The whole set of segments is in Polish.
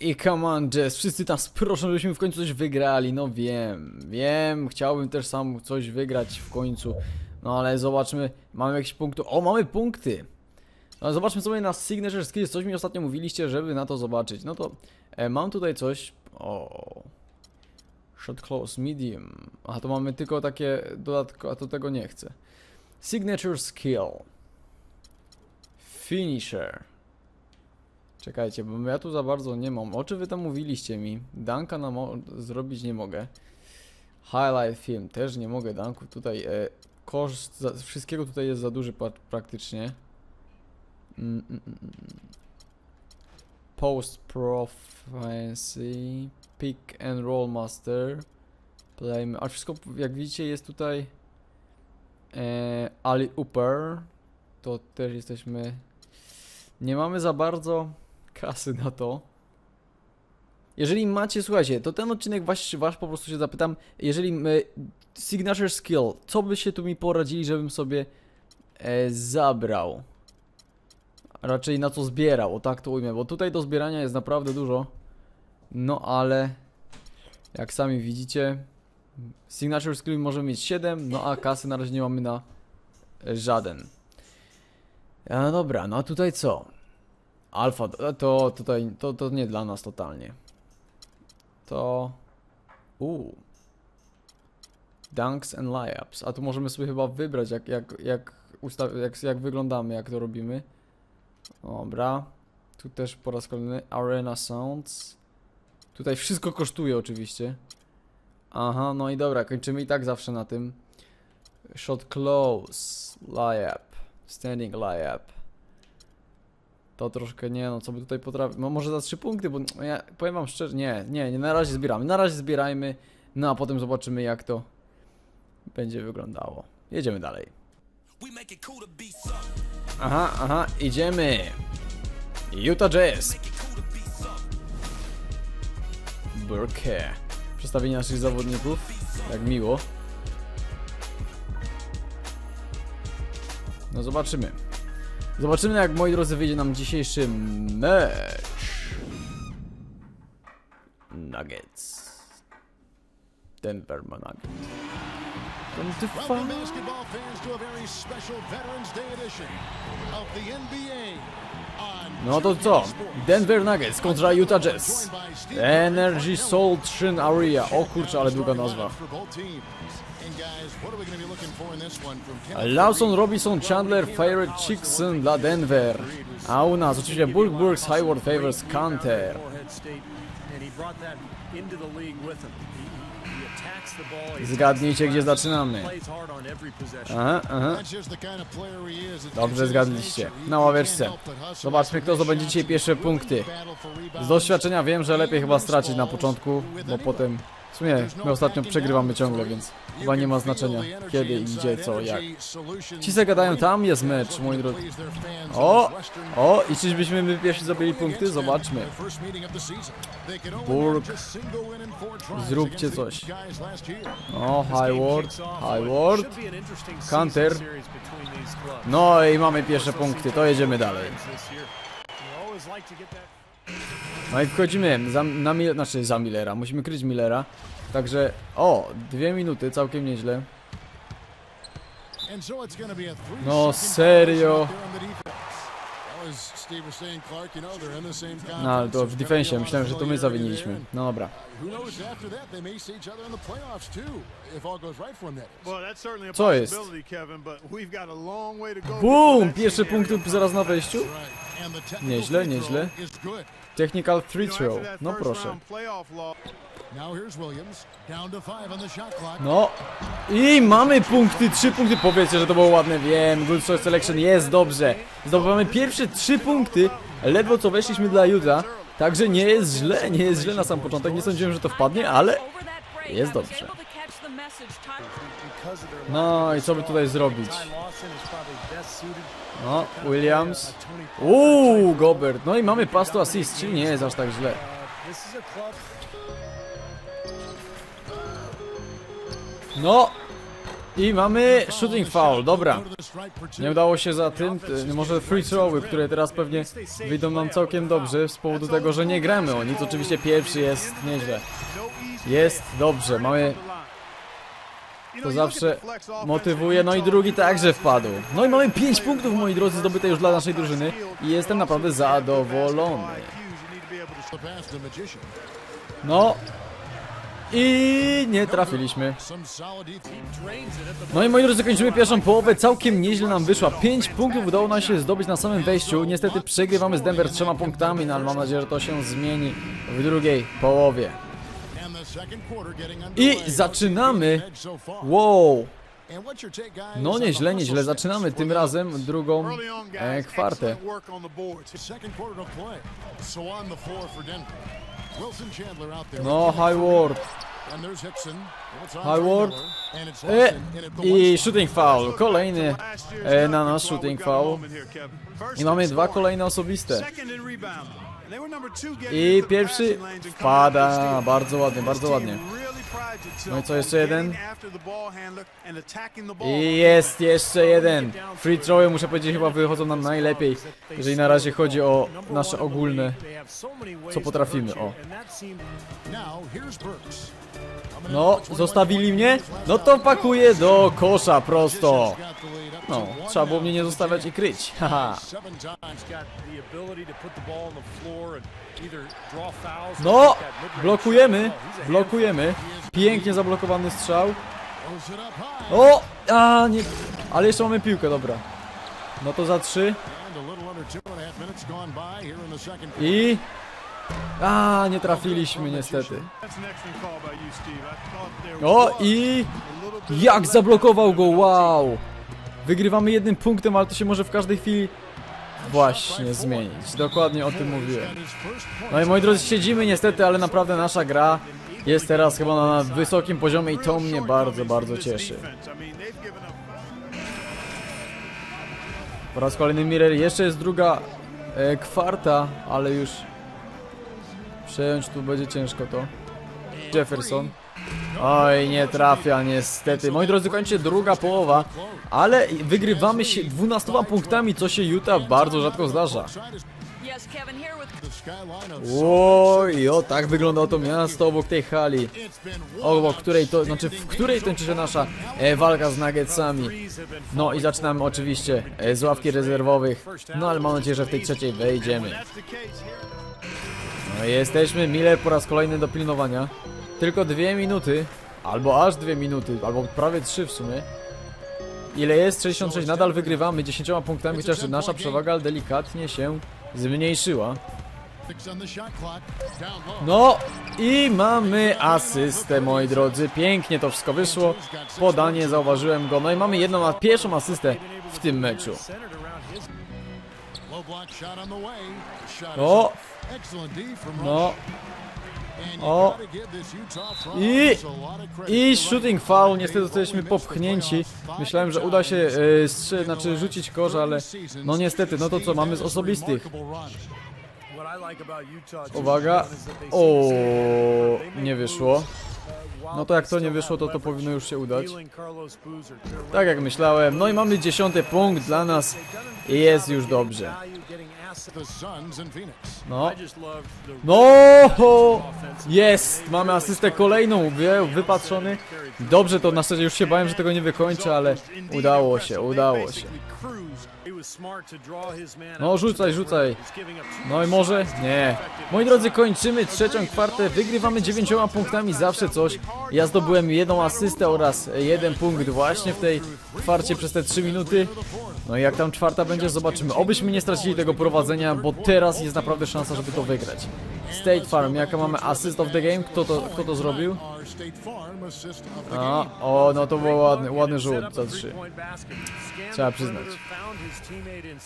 I Jess, wszyscy nas proszą, żebyśmy w końcu coś wygrali, no wiem, wiem, chciałbym też sam coś wygrać w końcu, no ale zobaczmy, mamy jakieś punkty, o mamy punkty! No zobaczmy sobie na Signature Skills, coś mi ostatnio mówiliście, żeby na to zobaczyć, no to e, mam tutaj coś, o... Shot close, medium, a to mamy tylko takie dodatko, a to tego nie chcę. Signature Skill. Finisher. Czekajcie, bo ja tu za bardzo nie mam. O czym wy tam mówiliście mi? Danka na zrobić nie mogę. Highlight film też nie mogę danku. Tutaj e, koszt za, wszystkiego tutaj jest za duży pra- praktycznie. Mm, mm, mm, mm. Post Prophecy, Pick and Roll Master, Play, a wszystko jak widzicie jest tutaj e, Ali Upper, to też jesteśmy, nie mamy za bardzo kasy na to. Jeżeli macie, słuchajcie, to ten odcinek wasz, wasz po prostu się zapytam, jeżeli my, Signature Skill, co byście tu mi poradzili, żebym sobie e, zabrał? Raczej na co zbierał, o tak to ujmę, bo tutaj do zbierania jest naprawdę dużo. No ale, jak sami widzicie, Signature Skill możemy mieć 7, no a kasy na razie nie mamy na e, żaden. No dobra, no a tutaj co? Alfa, to tutaj, to, to nie dla nas totalnie. To... Uuu. Dunks and layups. A tu możemy sobie chyba wybrać, jak, jak, jak, ustaw jak, jak wyglądamy, jak to robimy. Dobra. Tu też po raz kolejny Arena Sounds. Tutaj wszystko kosztuje oczywiście. Aha, no i dobra, kończymy i tak zawsze na tym. Shot close, layup, standing layup. To troszkę nie, no co by tutaj potrafił. No może za 3 punkty, bo no ja powiem wam szczerze, nie, nie, nie, na razie zbieramy. Na razie zbierajmy, no a potem zobaczymy jak to będzie wyglądało. Jedziemy dalej. Aha, aha, idziemy. Utah Jazz. Burke. Przedstawienie naszych zawodników. Jak miło. No zobaczymy. Zobaczymy jak moi drodzy wyjdzie nam dzisiejszy mecz. Nuggets. Denver Nuggets. Welcome 25. basketball fans to a very special Veterans Day edition of the NBA No to co? Denver Nuggets kontra Utah Jazz. Energy Soul Shin Area. O kurczę, ale długa nazwa. Lawson, Robinson, Chandler, Favorite Chickson dla Denver. A u nas oczywiście Bulk Burks, Hayward Favors, Canter. Zgadnijcie gdzie zaczynamy. Aha, aha. Dobrze zgadliście. Na ławeczce. Zobaczmy kto zdobędzie dzisiaj pierwsze punkty. Z doświadczenia wiem, że lepiej chyba stracić na początku, bo potem... W sumie my ostatnio przegrywamy ciągle, więc chyba nie ma znaczenia kiedy i gdzie, co, jak. Ci se gadają, tam jest mecz, moi drodzy. O! O! I czyżbyśmy my pierwsi zrobili punkty? Zobaczmy. Burk. Zróbcie coś. O, Hayward, Hayward. Should be an interesting Canter. season series between these clubs. No i mamy pierwsze punkty, to jedziemy dalej. No i wchodzimy za, na Mil znaczy za Millera, musimy kryć Millera. Także, o, dwie minuty, całkiem nieźle. No, serio? No ale to w defensie, myślałem, że to my zawiniliśmy. No dobra. Co jest? Boom! Pierwsze punkty zaraz na wejściu? Nieźle, nieźle. Technical free throw. No proszę. No. I mamy punkty, trzy punkty. Powiedzcie, że to było ładne. Wiem, Good Choice Selection jest dobrze. Zdobywamy pierwsze trzy punkty. Ledwo co weszliśmy dla Utah. Także nie jest źle, nie jest źle na sam początek. Nie sądziłem, że to wpadnie, ale jest dobrze. No i co by tutaj zrobić? No, Williams. Uuu, Gobert. No i mamy pass to assist, czyli nie jest aż tak źle. No! I mamy shooting foul, dobra. Nie udało się za tym, t- może free throwy, które teraz pewnie wyjdą nam całkiem dobrze z powodu tego, że nie gramy o nic. Oczywiście pierwszy jest nieźle. Jest dobrze, mamy to zawsze motywuje, no i drugi także wpadł. No i mamy 5 punktów, moi drodzy, zdobyte już dla naszej drużyny i jestem naprawdę zadowolony. The pass to Magician. No i nie trafiliśmy. No i moi drodzy, kończymy pierwszą połowę, całkiem nieźle nam wyszła. 5 punktów udało nam się zdobyć na samym wejściu. Niestety przegrywamy z Denver trzema punktami, no ale mam nadzieję, że to się zmieni w drugiej połowie. I zaczynamy. Wow! No nieźle, nieźle. Zaczynamy tym razem drugą e, kwartę. No. And it's E, I shooting foul. Kolejny e, na squad, shooting foul. I mamy dwa kolejne osobiste. I pierwszy steal. Bardzo ładnie, bardzo ładnie. No i co, jeszcze jeden? I jest jeszcze jeden. Free throwy muszę powiedzieć chyba wychodzą nam najlepiej, jeżeli na razie chodzi o nasze ogólne. co potrafimy, o. No, zostawili mnie? No to pakuję do kosza prosto. No, trzeba było mnie nie zostawiać i kryć. Haha. No, blokujemy. Oh, blokujemy. Pięknie zablokowany strzał. O! A, nie. Ale jeszcze mamy piłkę, dobra. No to za trzy. I... A, nie trafiliśmy niestety. O, i... Jak zablokował go, wow! Wygrywamy jednym punktem, ale to się może w każdej chwili właśnie zmienić. Dokładnie o tym mówiłem. No i moi drodzy, siedzimy niestety, ale naprawdę nasza gra jest teraz chyba na wysokim poziomie i to mnie bardzo, bardzo cieszy. Po raz kolejny Mirror, jeszcze jest druga e, kwarta, ale już przejąć tu będzie ciężko to. Jefferson. Oj, nie trafia niestety. Moi drodzy, kończy druga połowa, ale wygrywamy się 12 punktami, co się Utah bardzo rzadko zdarza. Oj, o tak wyglądało to miasto obok tej hali. Obok której to, znaczy w której kończy się nasza e, walka z Nuggetsami. No i zaczynamy oczywiście e, z ławki rezerwowych. No ale mam nadzieję, że w tej trzeciej wejdziemy. No i jesteśmy, Miller po raz kolejny do pilnowania. Tylko dwie minuty, albo aż dwie minuty, albo prawie trzy w sumie. Ile jest? 66, nadal wygrywamy 10 punktami, chociaż nasza przewaga delikatnie się zmniejszyła. No i mamy asystę, moi drodzy. Pięknie to wszystko wyszło. Podanie, zauważyłem go. No i mamy jedną, pierwszą asystę w tym meczu. O, no o. I- I shooting foul, niestety zostaliśmy popchnięci. Myślałem, że uda się e, strze- znaczy rzucić kosz, ale no niestety, no to co, mamy z osobistych. Uwaga. O, nie wyszło. No to jak to nie wyszło, to to powinno już się udać. Tak jak myślałem. No i mamy dziesiąty punkt dla nas i jest już dobrze. No, no, jest, mamy asystę kolejną, wie, wypatrzony. Dobrze, to na szczęście już się bałem, że tego nie wykończę, ale udało się, udało się. No, rzucaj, rzucaj. No i może? Nie. Moi drodzy, kończymy trzecią kwartę, wygrywamy dziewięcioma punktami, zawsze coś. Ja zdobyłem jedną asystę oraz jeden punkt właśnie w tej kwarcie przez te trzy minuty. No i jak tam czwarta będzie, zobaczymy. Obyśmy nie stracili tego prowadzenia, bo teraz jest naprawdę szansa, żeby to wygrać. State Farm, jaka mamy assist of the game? Kto to, kto to zrobił? A, o, no to był ładny, ładny rzut za trzy. Trzeba przyznać.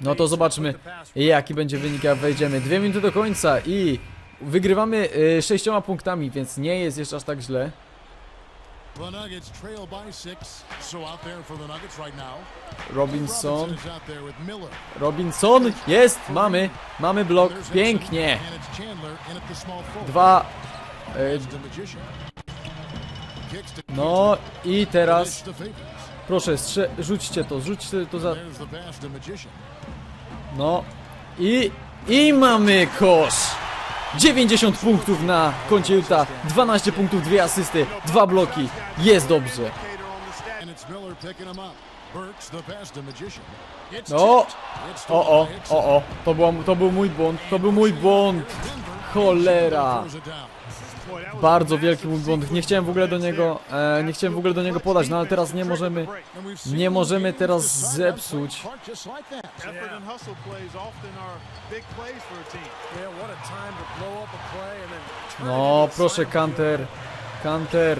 No to zobaczmy, jaki będzie wynik, jak wejdziemy. Dwie minuty do końca i wygrywamy y, sześcioma punktami, więc nie jest jeszcze aż tak źle. The Nuggets trail by six. So out there for the Nuggets right now. Robinson. Robinson, jest, mamy, mamy blok, pięknie. Dwa, y, no i teraz. Proszę, rzućcie to, rzućcie to za... No. I... I mamy kosz! 90 punktów na koncie Utah, 12 punktów, 2 asysty, 2 bloki. Jest dobrze. It's O! O, o, o. To, była, to był mój błąd, to był mój błąd. Cholera. Bardzo wielki mój błąd. Nie chciałem w ogóle do niego, e, nie chciałem w ogóle do niego podać, no ale teraz nie możemy, nie możemy teraz zepsuć. No, proszę. Kanter. Kanter.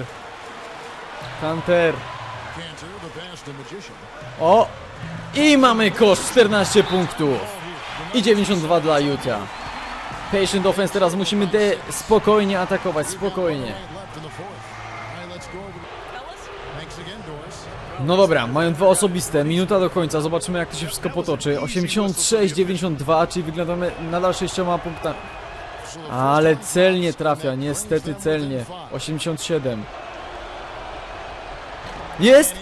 Kanter. O! I mamy kosz 14 punktów. I 92 dla Utah. Patient offense, teraz musimy de spokojnie atakować, spokojnie. No dobra, mają dwa osobiste, minuta do końca, zobaczymy jak to się wszystko potoczy. 86-92, czyli wyglądamy nadal sześcioma punktami. Ale celnie trafia, niestety celnie. 87. Jest!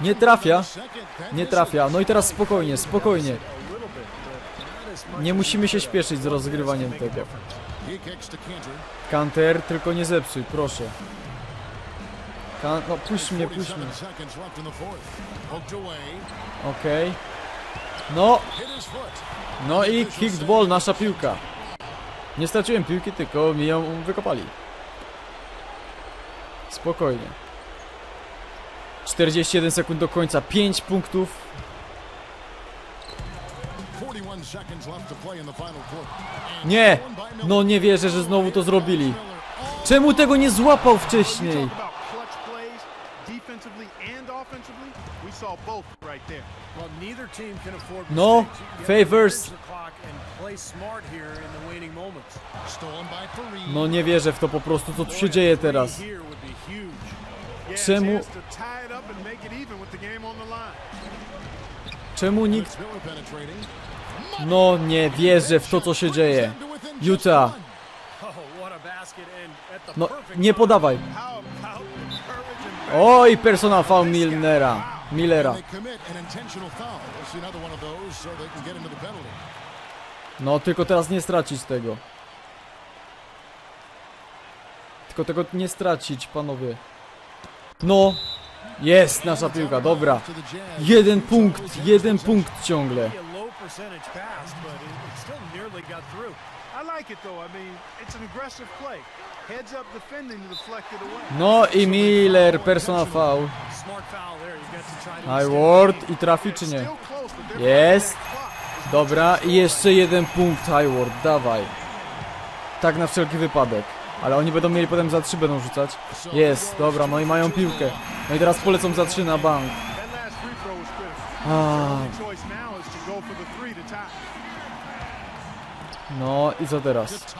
Nie trafia. Nie trafia. No i teraz spokojnie, spokojnie. Nie musimy się śpieszyć z rozgrywaniem tego. Kanter, tylko nie zepsuj, proszę. Kan no puść mnie, puść mnie. 47 seconds left in the fourth. Poked away. Okej. No, his foot. no i kicked ball, nasza piłka. Nie straciłem piłki, tylko mi ją wykopali. Spokojnie. 41 sekund do końca, 5 punktów. 41 seconds left to play in the final quarter. And Nie! No nie wierzę, że znowu to zrobili. Czemu tego nie złapał wcześniej? No, favors. No nie wierzę w to po prostu, co tu się dzieje teraz. Czemu-. Czemu nikt... No nie wierzę w to, co się dzieje. Utah. No, nie podawaj. Oj, personal foul Milnera. Millera. No, tylko teraz nie stracić tego. Tylko tego nie stracić, panowie. No. Jest nasza piłka, dobra. Jeden punkt, jeden punkt ciągle. Percentage pass, but it, it still nearly got through. I like it though. I mean, it's an aggressive play. Heads up defending to deflect it away. No i Miller, personal foul. To Hayward i trafi czy nie? Jest. Dobra, i jeszcze jeden punkt Hayward, dawaj. Tak na wszelki wypadek. Ale oni będą mieli potem za trzy będą rzucać. Jest, dobra, no i mają piłkę. No i teraz polecą za trzy na bank. A, no i co teraz?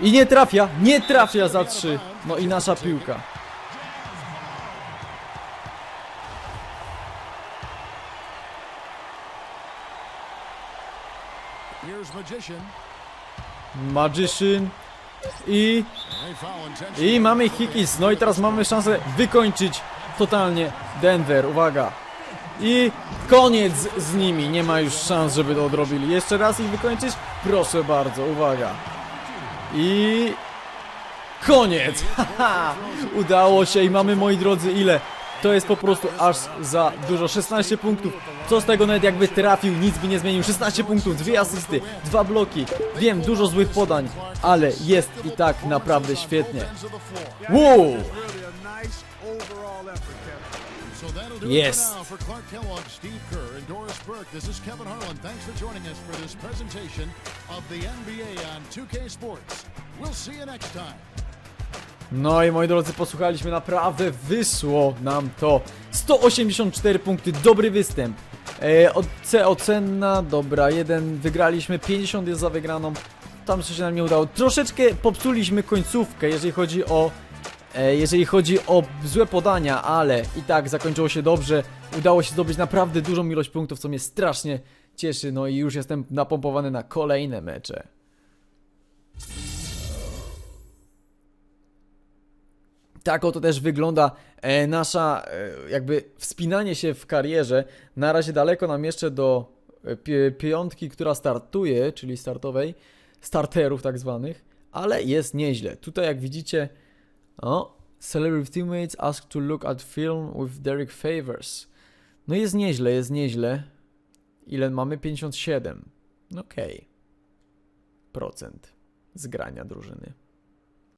I nie trafia, nie trafia za trzy. No i nasza piłka. Magician. I. I mamy Higgins. No i teraz mamy szansę wykończyć totalnie Denver. Uwaga. I koniec z nimi. Nie ma już szans, żeby to odrobili. Jeszcze raz ich wykończyć? Proszę bardzo, uwaga. I koniec. Udało się i mamy, moi drodzy, ile? To jest po prostu aż za dużo. 16 punktów. Co z tego nawet jakby trafił, nic by nie zmienił. 16 punktów, dwie asysty, dwa bloki. Wiem, dużo złych podań, ale jest i tak naprawdę świetnie. Wow! So Yes. for Clark Kellogg, Steve Kerr, and Doris Burke. This is Kevin Harlan. Thanks for joining us for this presentation of the NBA on 2K Sports. We'll see you next time. No i moi drodzy, posłuchaliśmy, naprawdę wyszło nam to. 184 punkty, dobry występ. E, oce, ocenna, dobra, jeden wygraliśmy, 50 jest za wygraną. Tam coś się nam nie udało. Troszeczkę popsuliśmy końcówkę, jeżeli chodzi o jeżeli chodzi o złe podania, ale i tak zakończyło się dobrze. Udało się zdobyć naprawdę dużą ilość punktów, co mnie strasznie cieszy. No i już jestem napompowany na kolejne mecze. Tak oto też wygląda e, nasza e, jakby wspinanie się w karierze. Na razie daleko nam jeszcze do e, pi- piątki, która startuje, czyli startowej, starterów tak zwanych, ale jest nieźle. Tutaj jak widzicie, o, celebrity teammates asked to look at film with Derek Favors. No jest nieźle, jest nieźle. Ile mamy? 57. Okej. Procent zgrania drużyny.